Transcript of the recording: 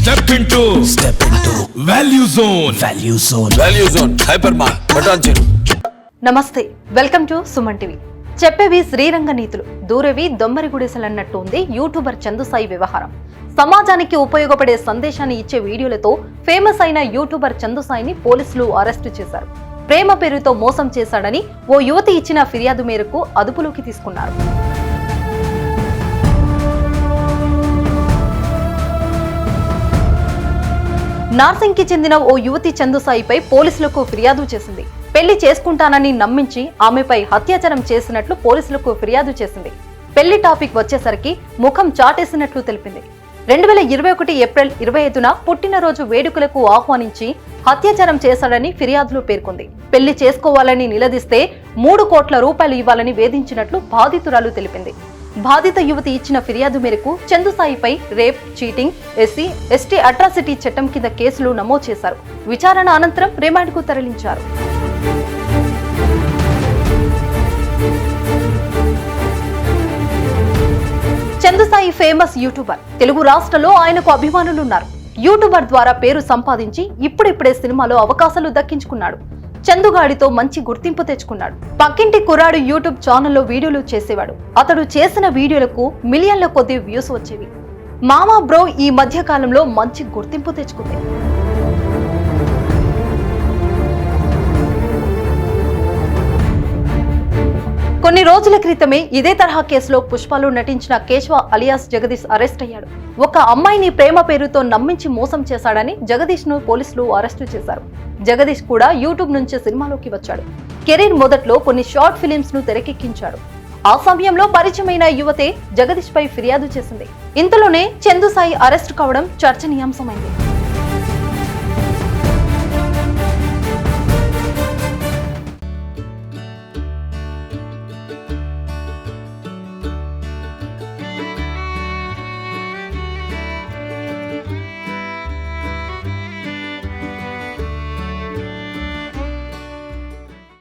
Step into step into value zone. Value zone. Value zone hyper mart Patancheru నమస్తే welcome to Suman TV. చెప్పేవి శ్రీరంగ నీతులు దూరేవి దొమ్మరి గుడిసెలన్నట్టు ఉంది YouTuber చందుసాయి వ్యవహారం. సమాజానికి ఉపయోగపడే సందేశాన్ని ఇచ్చే వీడియోలతో ఫేమస్ అయిన యూట్యూబర్ చందుసాయిని పోలీసులు అరెస్టు చేశారు. ప్రేమ పేరుతో మోసం చేశాడని ఓ యువతి ఇచ్చిన ఫిర్యాదు మేరకు అదుపులోకి తీసుకున్నారు. నార్సింగ్కి చెందిన ఓ యువతి చందుసాయిపై పోలీసులకు ఫిర్యాదు చేసింది. పెళ్ళి చేసుకుంటానని నమ్మించి ఆమెపై అత్యాచారం చేసినట్లు పోలీసులకు ఫిర్యాదు చేసింది. పెళ్ళి టాపిక్ వచ్చేసరికి ముఖం చాటేసినట్లు తెలిపింది. రెండు వేల ఇరవై ఒకటి ఏప్రిల్ ఇరవై ఐదున పుట్టినరోజు వేడుకలకు ఆహ్వానించి అత్యాచారం చేశాడని ఫిర్యాదులో పేర్కొంది. పెళ్ళి చేసుకోవాలని నిలదీస్తే మూడు కోట్ల రూపాయలు ఇవ్వాలని వేధించినట్లు బాధితురాలు తెలిపింది. బాధిత యువతి ఇచ్చిన ఫిర్యాదు మేరకు చందుసాయిపై rape cheating SC ST atrocity చట్టం కింద కేసులు నమోదు చేశారు. విచారణ అనంతరం రిమాండ్కు తరలించారు. చందుసాయి ఫేమస్ యూట్యూబర్. తెలుగు రాష్ట్రంలో ఆయనకు అభిమానులు ఉన్నారు యూట్యూబర్ ద్వారా పేరు సంపాదించి ఇప్పుడిప్పుడే సినిమాలో అవకాశాలు దక్కించుకున్నాడు. చందుగాడితో మంచి గుర్తింపు తెచ్చుకున్నాడు. పక్కింటి కుర్రాడు యూట్యూబ్ ఛానల్లో వీడియోలు చేసేవాడు. అతడు చేసిన వీడియోలకు మిలియన్ల కొద్ది వ్యూస్ వచ్చేవి. మామా బ్రో ఈ మధ్య కాలంలో మంచి గుర్తింపు తెచ్చుకుంది. కొన్ని రోజుల క్రితమే ఇదే తరహా కేసులో పుష్పాలు నటించిన కేశవ అలియాస్ జగదీష్ అరెస్ట్ అయ్యాడు. ఒక అమ్మాయిని ప్రేమ పేరుతో నమ్మించి మోసం చేశాడని జగదీష్ను పోలీసులు అరెస్టు చేశారు. జగదీష్ కూడా యూట్యూబ్ నుంచి సినిమాలోకి వచ్చాడు. కెరీర్ మొదట్లో కొన్ని షార్ట్ ఫిలిమ్స్ను తెరకెక్కించాడు. ఆ సమయంలో పరిచయమైన యువతే జగదీష్ పై ఫిర్యాదు చేసింది. ఇంతలోనే చందు సాయి అరెస్ట్ కావడం చర్చనీయాంశమైంది.